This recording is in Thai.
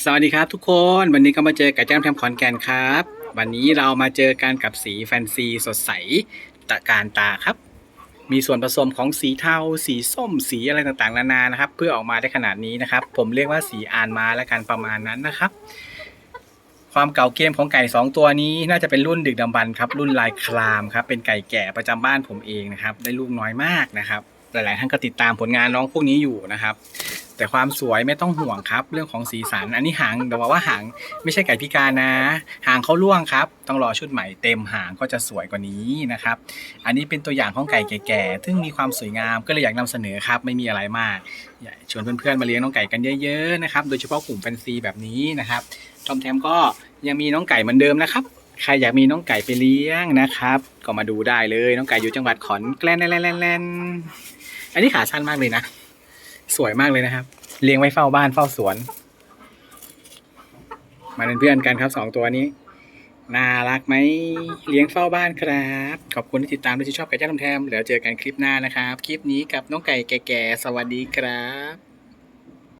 สวัสดีครับทุกคนวันนี้ก็มาเจอกับแจ้งแทมขอนแก่นครับ วันนี้เรามาเจอกันกับสีแฟนซีสดใสตะการตาครับ มีส่วนผสมของสีเทา สีส้มสีอะไรต่างๆนานานะครับ เพื่อออกมาได้ขนาดนี้นะครับ ผมเรียกว่าสีอ่านมาแล้วกันประมาณนั้นนะครับ ความเก่าเกมของไก่ 2 ตัวนี้น่าจะเป็นรุ่นดึกดำบรรพ์ครับรุ่นลายคลามครับเป็นไก่แก่ประจำบ้านผมเองนะครับ ได้ลูกน้อยมากนะครับ หลาย ๆ ท่านก็ติดตามผลงานน้องพวกนี้อยู่นะครับ แต่ความสวยไม่ต้องห่วงครับ เรื่องของสีสันอันนี้หางแต่ว่าว่าหางไม่ใช่ไก่พิการนะ หางเขาล่วงครับ ต้องรอชุดใหม่เต็มหางก็จะสวยกว่านี้นะครับ อันนี้เป็นตัวอย่างของไก่แก่ ๆ ซึ่งมีความสวยงามก็เลยอยากนำเสนอครับ ไม่มีอะไรมากอยากชวนเพื่อน ๆ มาเลี้ยงน้องไก่กันเยอะ ๆ นะครับ โดยเฉพาะกลุ่มแฟนซีแบบนี้นะครับทอมแทมก็ยังมีน้องไก่เหมือนเดิมนะครับ ใครอยากมีน้องไก่ไปเลี้ยงนะครับ ก็มาดูได้เลยน้องไก่อยู่จังหวัดขอนแก่นแลนๆๆๆอันนี้ขาสั้นมากเลยนะ สวยมากเลยนะครับ เลี้ยงไว้เฝ้าบ้านเฝ้าสวน มาเป็นเพื่อนกันครับสองตัวนี้ น่ารักไหมเลี้ยงเฝ้าบ้านครับ ขอบคุณที่ติดตามและที่ชอบไก่จ้าทำแทมแล้วเจอกันคลิปหน้านะครับ คลิปนี้กับน้องไก่แก่ๆสวัสดีครับ